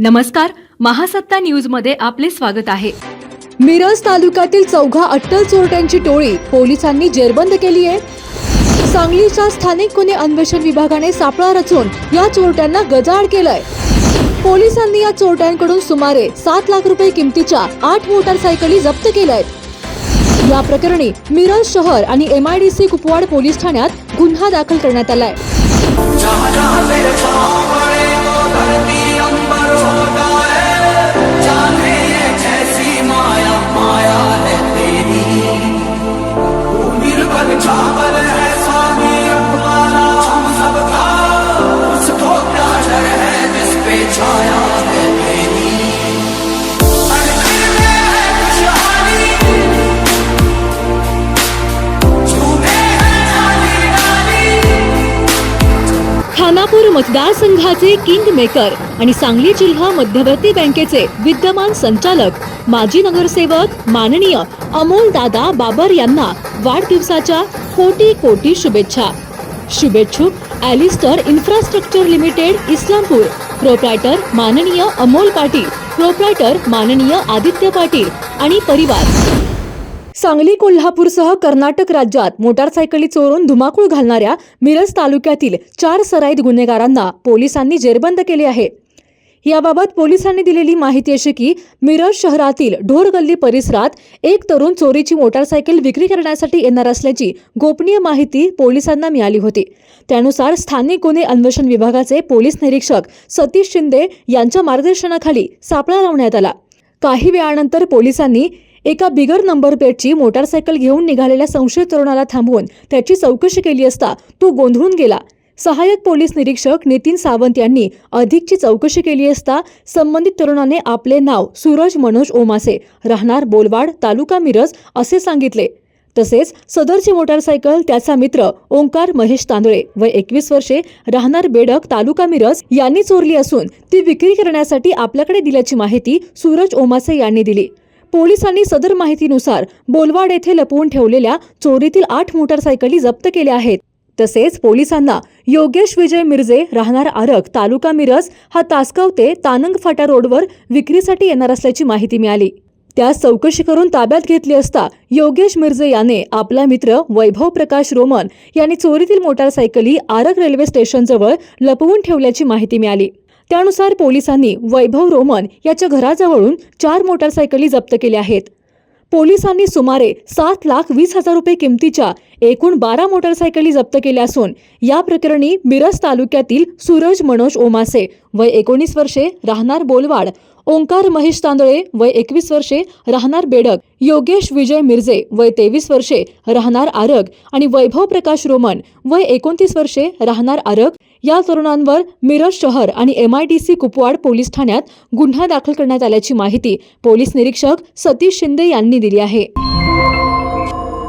नमस्कार महासत्ता न्यूजमध्ये आपले स्वागत आहे. मिरज तालुक्यातील चौघा अट्टल चोरट्यांची टोळी पोलिसांनी जेरबंद केली आहे. सांगलीच्या स्थानिक गुन्हे अन्वेषण विभागाने सापळा रचून या चोरट्यांना गजाआड केलंय. पोलिसांनी या चोरट्यांकडून सुमारे सात लाख रुपये किमतीच्या आठ मोटारसायकली जप्त केल्या आहेत या प्रकरणी मिरज शहर आणि एमआयडीसी कुपवाड पोलीस ठाण्यात गुन्हा दाखल करण्यात आलाय. खानापूर मतदारसंघाचे किंग मेकर आणि सांगली जिल्हा मध्यवर्ती बँकेचे विद्यमान संचालक माजी नगरसेवक माननीय अमोल दादा बाबर यांना वाढदिवसाच्या कोटी कोटी शुभेच्छा. शुभेच्छुक Alistair infrastructure limited Islampur. Proprietor माननीय अमोल पाटील. प्रोप्रायटर माननीय आदित्य पाटील आणि परिवार. सांगली कोल्हापूरसह कर्नाटक राज्यात मोटारसायकली चोरून धुमाकूळ घालणाऱ्या मिरज तालुक्यातील चार सराईत गुन्हेगारांना पोलिसांनी जेरबंद केले आहे. याबाबत पोलिसांनी दिलेली माहिती अशी की मिरज शहरातील ढोरगल्ली परिसरात एक तरुण चोरीची मोटारसायकल विक्री करण्यासाठी येणार असल्याची गोपनीय माहिती पोलिसांना मिळाली होती. त्यानुसार स्थानिक गुन्हे अन्वेषण विभागाचे पोलीस निरीक्षक सतीश शिंदे यांच्या मार्गदर्शनाखाली सापळा लावण्यात आला. काही वेळानंतर पोलिसांनी एका बिगर नंबर प्लेटची मोटारसायकल घेऊन निघालेल्या संशयित तरुणाला थांबवून त्याची चौकशी केली असता तो गोंधळून गेला. सहाय्यक पोलीस निरीक्षक नितीन सावंत यांनी अधिकची चौकशी केली असता संबंधित तरुणाने आपले नाव सूरज मनोज ओमासे राहणार बोलवाड तालुका मिरज असे सांगितले. तसेच सदरची मोटारसायकल त्याचा मित्र ओंकार महेश तांदळे व एकवीस वर्षे राहणार बेडक तालुका मिरज यांनी चोरली असून ती विक्री करण्यासाठी आपल्याकडे दिल्याची माहिती सूरज ओमासे यांनी दिली. पोलिसांनी सदर माहितीनुसार बोलवाड येथे लपवून ठेवलेल्या चोरीतील आठ मोटारसायकली जप्त केल्या आहेत. तसेच पोलिसांना योगेश विजय मिर्जे राहणार आरक तालुका मिरज हा तासगाव ते तानंग फाटा रोडवर विक्रीसाठी येणार असल्याची माहिती मिळाली. त्यास चौकशी करून ताब्यात घेतली असता योगेश मिर्जे याने आपला मित्र वैभव प्रकाश रोमन यांनी चोरीतील मोटारसायकली आरक रेल्वे स्टेशनजवळ लपवून ठेवल्याची माहिती मिळाली. त्यानुसार पोलिसांनी वैभव रोमन याच्या घराजवळून चार मोटारसायकली जप्त केल्या आहेत. पोलिसांनी सुमारे सात लाख वीस हजार रुपये किमतीच्या एकूण बारा मोटारसायकली जप्त केल्या असून या प्रकरणी मिरज तालुक्यातील सूरज मनोज ओमासे वय एकोणीस वर्षे राहणार बोलवाड ओंकार महेश तांदळे वय एकवीस वर्षे राहणार बेडक योगेश विजय मिर्जे वय तेवीस वर्षे राहणार आरग आणि वैभव प्रकाश रोमन वय एकोणतीस वर्षे राहणार आरग या तरुणांवर मिरज शहर आणि एमआयडीसी कुपवाड पोलीस ठाण्यात गुन्हा दाखल करण्यात आल्याची माहिती पोलीस निरीक्षक सतीश शिंदे यांनी दिली आहे.